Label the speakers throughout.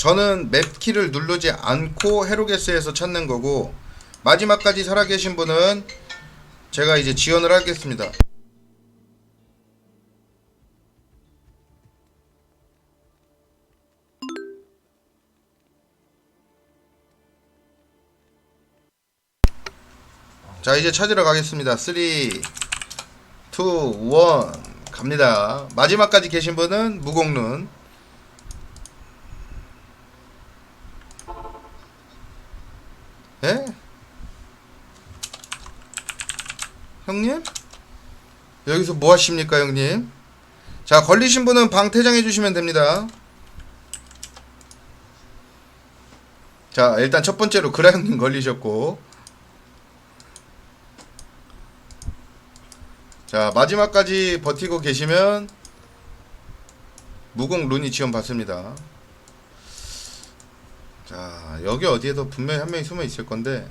Speaker 1: 저는 맵키를 누르지 않고 헤로게스에서 찾는 거고 마지막까지 살아계신 분은 제가 이제 지원을 하겠습니다. 자 이제 찾으러 가겠습니다. 3, 2, 1 갑니다. 마지막까지 계신 분은 무공눈 에? 형님? 여기서 뭐 하십니까 형님? 자 걸리신 분은 방 퇴장해 주시면 됩니다. 자 일단 첫 번째로 그라 형님 걸리셨고 자 마지막까지 버티고 계시면 무공 룬이 지원 받습니다. 자 여기 어디에도 분명히 한 명이 숨어 있을 건데.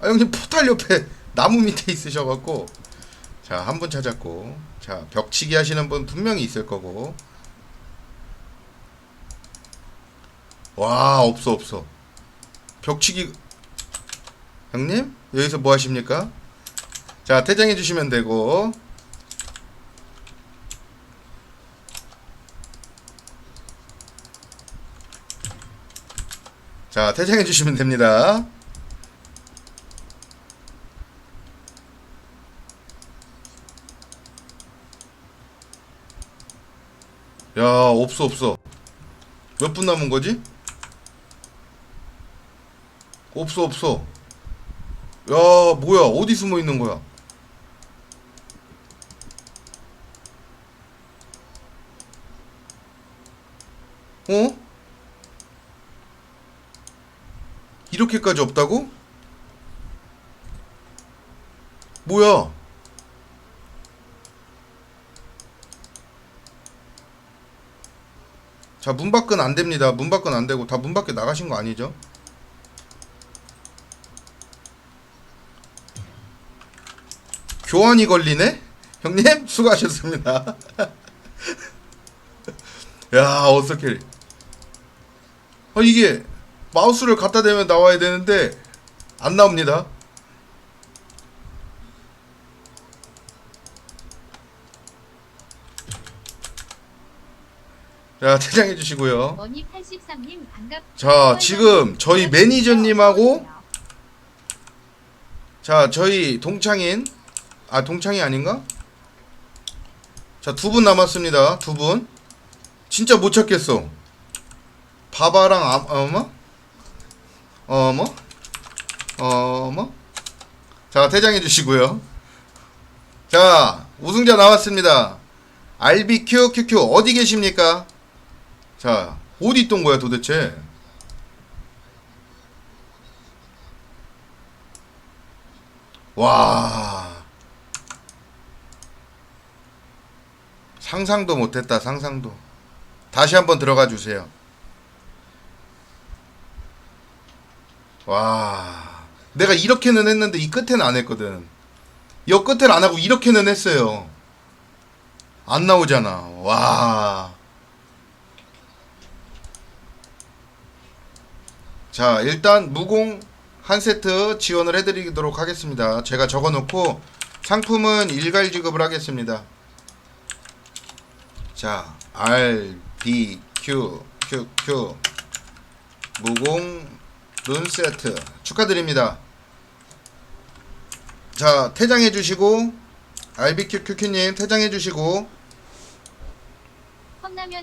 Speaker 1: 아 형님 포탈 옆에 나무 밑에 있으셔갖고. 자 한 분 찾았고. 자 벽치기 하시는 분 분명히 있을 거고. 와 없어 없어. 벽치기. 형님? 여기서 뭐 하십니까? 자 퇴장해 주시면 되고 자 퇴장해 주시면 됩니다. 야 없어 없어 몇 분 남은 거지? 없어 없어 야 뭐야 어디 숨어 있는 거야? 어? 이렇게까지 없다고? 뭐야? 자, 문 밖은 안 됩니다. 문 밖은 안 되고 다 문 밖에 나가신 거 아니죠? 교환이 걸리네? 형님 수고하셨습니다. 야, 어떻게 아 이게 마우스를 갖다 대면 나와야 되는데 안 나옵니다. 자, 퇴장해 주시고요.
Speaker 2: 머니 83님 반갑.
Speaker 1: 자, 지금 저희 매니저님하고 자, 저희 동창인 아, 동창이 아닌가? 자, 두 분 남았습니다. 두 분. 진짜 못 찾겠어. 바바랑 아, 어머? 어머? 어머? 자, 퇴장해 주시고요. 자, 우승자 나왔습니다. RBQ QQ 어디 계십니까? 자, 어디 있던 거야 도대체? 와. 상상도 못했다, 상상도. 다시 한번 들어가 주세요. 와. 내가 이렇게는 했는데 이 끝에는 안 했거든. 이 끝에를 안 하고 이렇게는 했어요. 안 나오잖아. 와. 자, 일단 무공 한 세트 지원을 해드리도록 하겠습니다. 제가 적어놓고 상품은 일괄 지급을 하겠습니다. 자, R, B, Q, Q, Q 무공 룬 세트 축하드립니다. 자, 퇴장해 주시고 RBQ QQ님 퇴장해 주시고
Speaker 2: 컵라면